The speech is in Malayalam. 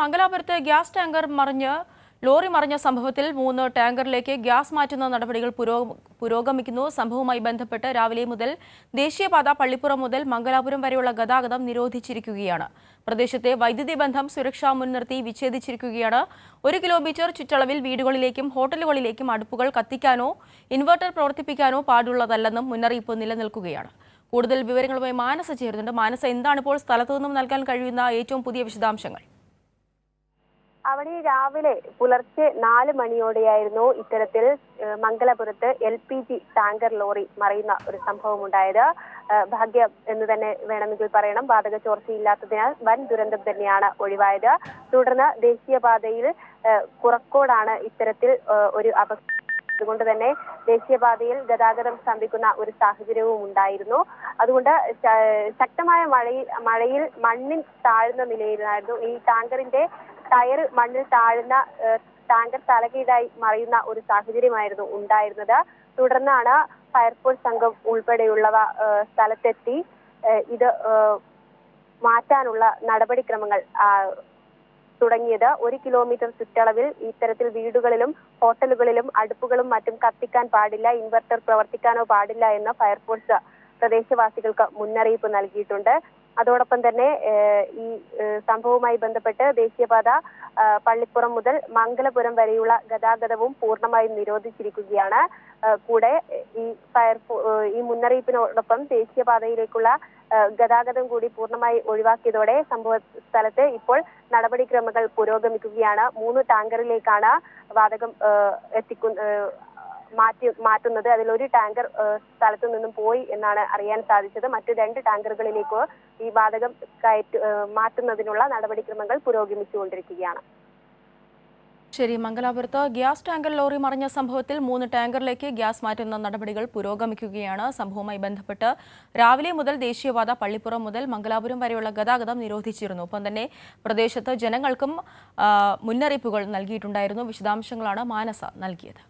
മംഗലാപുരത്ത് ഗ്യാസ് ടാങ്കർ മറിഞ്ഞ് ലോറി മറിഞ്ഞ സംഭവത്തിൽ മൂന്ന് ടാങ്കറിലേക്ക് ഗ്യാസ് മാറ്റുന്ന നടപടികൾ പുരോഗമിക്കുന്നു. സംഭവവുമായി ബന്ധപ്പെട്ട് രാവിലെ മുതൽ ദേശീയപാത പള്ളിപ്പുറം മുതൽ മംഗലാപുരം വരെയുള്ള ഗതാഗതം നിരോധിച്ചിരിക്കുകയാണ്. പ്രദേശത്തെ വൈദ്യുതി ബന്ധം സുരക്ഷാ മുൻനിർത്തി വിച്ഛേദിച്ചിരിക്കുകയാണ്. ഒരു കിലോമീറ്റർ ചുറ്റളവിൽ വീടുകളിലേക്കും ഹോട്ടലുകളിലേക്കും അടുപ്പുകൾ കത്തിക്കാനോ ഇൻവെർട്ടർ പ്രവർത്തിപ്പിക്കാനോ പാടുള്ളതല്ലെന്നും മുന്നറിയിപ്പ് നിലനിൽക്കുകയാണ്. കൂടുതൽ വിവരങ്ങളുമായി മാനസ ചേരുന്നുണ്ട്. മാനസ എന്താണ് ഇപ്പോൾ സ്ഥലത്തു നിന്നും നൽകാൻ കഴിയുന്ന ഏറ്റവും പുതിയ വിശദാംശങ്ങൾ? അവിടെ രാവിലെ പുലർച്ചെ നാല് മണിയോടെയായിരുന്നു ഇത്തരത്തിൽ മംഗലപുരത്ത് L P G tanker lorry മറിയുന്ന ഒരു സംഭവം ഉണ്ടായത് ഭാഗ്യം എന്ന് തന്നെ വേണമെങ്കിൽ പറയണം. വാതക ചോർച്ചയില്ലാത്തതിനാൽ വൻ ദുരന്തം തന്നെയാണ് ഒഴിവായത്. തുടർന്ന് ദേശീയപാതയിൽ കുറക്കോടാണ് ഇത്തരത്തിൽ ഒരു അപകടം അതുകൊണ്ട് തന്നെ ദേശീയപാതയിൽ ഗതാഗതം സ്തംഭിക്കുന്ന ഒരു സാഹചര്യവും ഉണ്ടായിരുന്നു. അതുകൊണ്ട് ശക്തമായ മഴയിൽ മഴയിൽ മണ്ണിൽ താഴ്ന്ന നിലയിലായിരുന്നു ഈ ടാങ്കറിന്റെ ടയർ മണ്ണിൽ താഴ്ന്ന ടാങ്കർ തലകീഴായി മറിയുന്ന ഒരു സാഹചര്യമായിരുന്നു ഉണ്ടായിരുന്നത്. തുടർന്നാണ് ഫയർഫോഴ്സ് സംഘം ഉൾപ്പെടെയുള്ളവ സ്ഥലത്തെത്തി ഇത് മാറ്റാനുള്ള നടപടിക്രമങ്ങൾ തുടങ്ങിയത്. ഒരു കിലോമീറ്റർ ചുറ്റളവിൽ ഇത്തരത്തിൽ വീടുകളിലും ഹോട്ടലുകളിലും അടുപ്പുകളും മറ്റും കത്തിക്കാൻ പാടില്ല ഇൻവെർട്ടർ പ്രവർത്തിക്കാനോ പാടില്ല എന്ന് ഫയർഫോഴ്സ് പ്രദേശവാസികൾക്ക് മുന്നറിയിപ്പ് നൽകിയിട്ടുണ്ട്. അതോടൊപ്പം തന്നെ ഈ സംഭവവുമായി ബന്ധപ്പെട്ട് ദേശീയപാത പള്ളിപ്പുറം മുതൽ മംഗലപുരം വരെയുള്ള ഗതാഗതവും പൂർണമായും നിരോധിച്ചിരിക്കുകയാണ്. കൂടെ ഈ ഫയർ ഈ മുന്നറിയിപ്പിനോടൊപ്പം ദേശീയപാതയിലേക്കുള്ള ഗതാഗതം കൂടി പൂർണമായി ഒഴിവാക്കിയതോടെ സംഭവ സ്ഥലത്ത് ഇപ്പോൾ നടപടിക്രമങ്ങൾ പുരോഗമിക്കുകയാണ്. മൂന്ന് ടാങ്കറിലേക്കാണ് വാതകം എത്തിക്കുന്ന മാറ്റി മാറ്റുന്നത് അതിലൊരു ടാങ്കർ സ്ഥലത്തു നിന്നും പോയി എന്നാണ് അറിയാൻ സാധിച്ചത്. മറ്റു രണ്ട് ടാങ്കറുകളിലേക്കോ ഈ വാതകം കയറ്റ് മാറ്റുന്നതിനുള്ള നടപടിക്രമങ്ങൾ പുരോഗമിച്ചുകൊണ്ടിരിക്കുകയാണ്. ശരി മംഗലാപുരത്ത് ഗ്യാസ് ടാങ്കർ ലോറി മറിഞ്ഞ സംഭവത്തിൽ മൂന്ന് ടാങ്കറിലേക്ക് ഗ്യാസ് മാറ്റുന്ന നടപടികൾ പുരോഗമിക്കുകയാണ്. സംഭവവുമായി ബന്ധപ്പെട്ട് രാവിലെ മുതൽ ദേശീയപാത പള്ളിപ്പുറം മുതൽ മംഗലാപുരം വരെയുള്ള ഗതാഗതം നിരോധിച്ചിരുന്നു. ഒപ്പം തന്നെ പ്രദേശത്ത് ജനങ്ങൾക്കും മുന്നറിയിപ്പുകൾ നൽകിയിട്ടുണ്ടായിരുന്നു. വിശദാംശങ്ങളാണ് മാനസ നൽകിയത്.